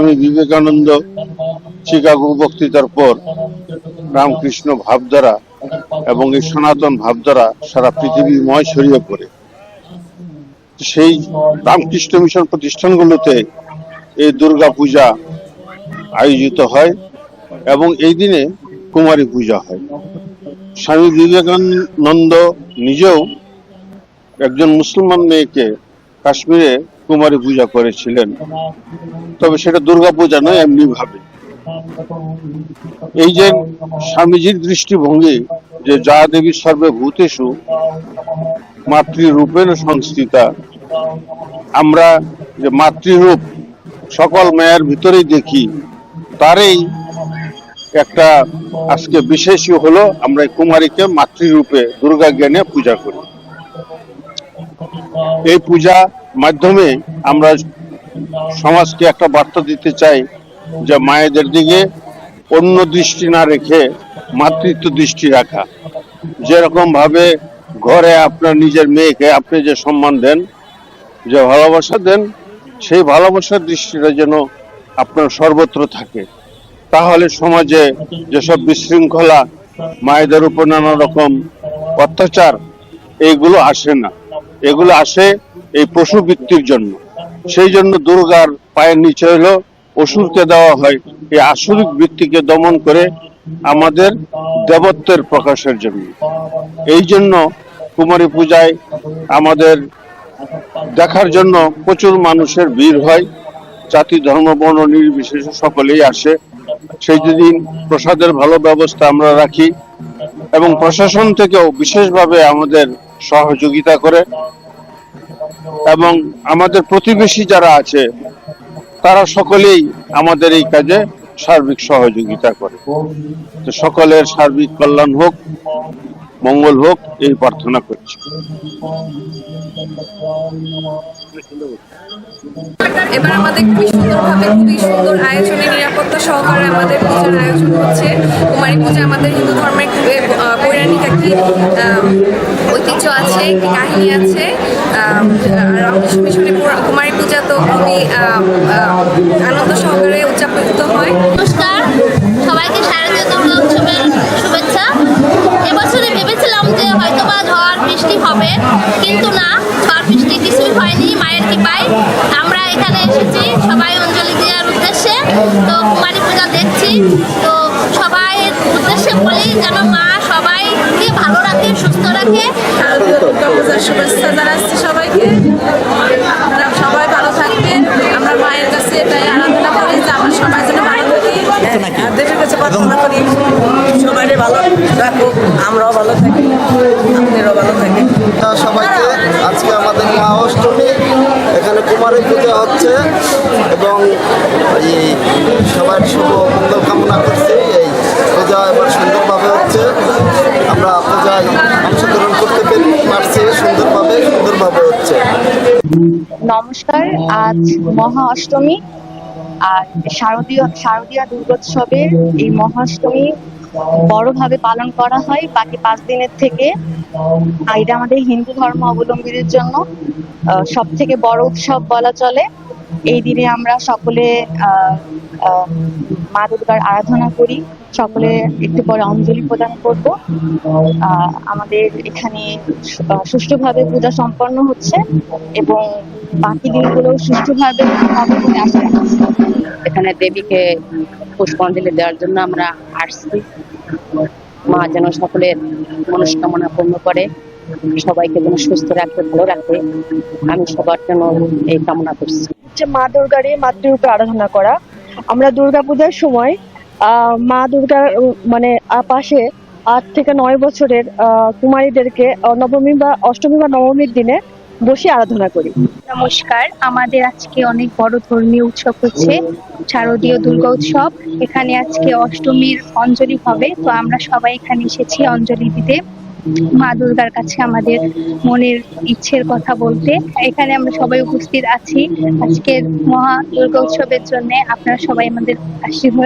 স্বামী বিবেকানন্দ চিকাগো বক্তৃতার পর রামকৃষ্ণ ভাবধারা এবং এই সনাতন ভাবধারা সারা পৃথিবীময় ছড়িয়ে পড়ে। সেই রামকৃষ্ণ মিশন প্রতিষ্ঠানগুলোতে এই দুর্গা পূজা আয়োজিত হয় এবং এই দিনে কুমারী পূজা হয়। স্বামী বিবেকানন্দ নিজেও একজন মুসলমান মেয়েকে কাশ্মীরে কুমারী পূজা করেছিলেন। তবে সেটা দুর্গা পূজা নয় এমনি ভাবে এই যে স্বামীজির দৃষ্টিভঙ্গি, যে যা দেবী সর্বে ভূতেষু মাতৃরূপেণ সংস্থিতা, আমরা যে মাতৃরূপ সকল মায়ের ভিতরেই দেখি, তারই একটা আজকে বিশেষই হলো, আমরা এই কুমারীকে মাতৃরূপে দুর্গা জ্ঞানে পূজা করি। এই পূজা মাধ্যমে আমরা সমাজকে একটা বার্তা দিতে চাই যে মায়েদের দিকে অন্য দৃষ্টি না রেখে মাতৃত্ব দৃষ্টি রাখা। যেরকম ভাবে ঘরে আপনার নিজের মেয়েকে আপনি যে সম্মান দেন, যে ভালোবাসা দেন, সেই ভালোবাসার দৃষ্টিটা যেন আপনার সর্বত্র থাকে। তাহলে সমাজে যেসব বিশৃঙ্খলা, মায়েদের উপর নানা রকম অত্যাচার এইগুলো আসে না। এগুলো আসে এই পশু বৃত্তির জন্য। সেই জন্য দুর্গার পায়ের নিচে হলো অসুরকে দেওয়া হয়। এই আসরিক বৃত্তিকে দমন করে আমাদের দেবত্বের প্রকাশের জন্য। এই জন্য কুমারী পূজায় আমাদের দেখার জন্য প্রচুর মানুষের ভিড় হয়। জাতি, ধর্ম, বর্ণ নির্বিশেষে সকলেই আসে। সেই দিন প্রসাদের ভালো ব্যবস্থা আমরা রাখি এবং প্রশাসন থেকেও বিশেষভাবে আমাদের সহযোগিতা করে এবং আমাদের প্রতিবেশী যারা আছে, তারা সকলেই আমাদের এই কাজে সার্বিক সহযোগিতা করে। তো সকলের সার্বিক কল্যাণ হোক, মঙ্গল হোক, এই প্রার্থনা করছি। এবার আমাদের খুবই সুন্দরভাবে খুবই সুন্দর আয়োজনে নিরাপত্তা সহকারে আমাদের পূজার আয়োজন হচ্ছে। কুমারী পূজা আমাদের হিন্দু ধর্মের পৌরাণিক একটি ঐতিহ্য আছে কাহিনী আছে। রামকৃষ্ণ কুমারী পূজা তো খুবই আনন্দ সহকারে উদযাপিত হয়। নমস্কার। সবাইকে শারদীয় দুর্গা উৎসবের শুভেচ্ছা। এবছরে ভেবেছিলাম যে হয়তো বা ঝড় বৃষ্টি হবে কিন্তু না ঝড় বৃষ্টি কিছুই হয়নি মায়ের কৃপায়। আমরা এখানে এসেছি সবাই অঞ্জলি দেওয়ার উদ্দেশ্যে। তো কুমারী পূজা দেখছি। তো সবাই উদ্দেশ্যে বলি যেন মা সবাইকে ভালো রাখে সুস্থ রাখে। শুভেচ্ছা জানাচ্ছি সবাইকে আমরা সবাই ভালো থাকবেন আমরা মায়ের আরাধনা করি যে আমরা সবাই যেন ভালো থাকি। দেশের কাছে প্রার্থনা করি সবাই ভালো রাখুক আমরাও ভালো থাকি আপনারাও ভালো থাকেন। সবাইকে আজকে আমাদের মা অষ্টমী এখানে কুমারী পূজা হচ্ছে এবং এই সবার শুভ মঙ্গল কামনা নমস্কার, আজ মহা অষ্টমী, আর শারদীয় শারদীয় দুর্গোৎসবের এই মহা অষ্টমী বড়ভাবে পালন করা হয়। বাকি পাঁচ দিনের থেকে এটা আমাদের হিন্দু ধর্ম অবলম্বীদের জন্য সব থেকে বড় উৎসব বলা চলে। এই দিনে আমরা সকলে মা দুর্গার আরাধনা করি। সকলে একটু পরে অঞ্জলি প্রদান করব। আমাদের এখানে সুষ্ঠুভাবে পূজা সম্পন্ন হচ্ছে এবং বাকি দিনগুলো সুষ্ঠুভাবে হবে এখানে দেবীকে পুষ্পাঞ্জলি দেওয়ার জন্য আমরা আসছি। মা যেন সকলের মনস্কামনা পূর্ণ করে। সবাইকে যেন সুস্থ রাখে ভালো রাখে। আমি সবার জন্য এই কামনা করছি। হচ্ছে মা দুর্গারই মাতৃরূপে আরাধনা করা আমরা দুর্গা পূজার সময় আহ, মা দুর্গার মানে পাশে আট থেকে নয় বছরের আহ, কুমারীদেরকে নবমী বা অষ্টমী বা নবমীর দিনে বসে আরাধনা করি। নমস্কার আমাদের আজকে অনেক বড় ধর্মীয় উৎসব হচ্ছে শারদীয় দুর্গা উৎসব। এখানে আজকে অষ্টমীর অঞ্জলি হবে তো আমরা সবাই এখানে এসেছি অঞ্জলি দিতে। মা দুর্গার কাছে আমাদের মনের ইচ্ছের কথা বলতে। এখানে আমরা সবাই উপস্থিত আছি। আজকের মহা দুর্গা উৎসবের জন্য আপনারা সবাই আমাদের আশীর্বাদ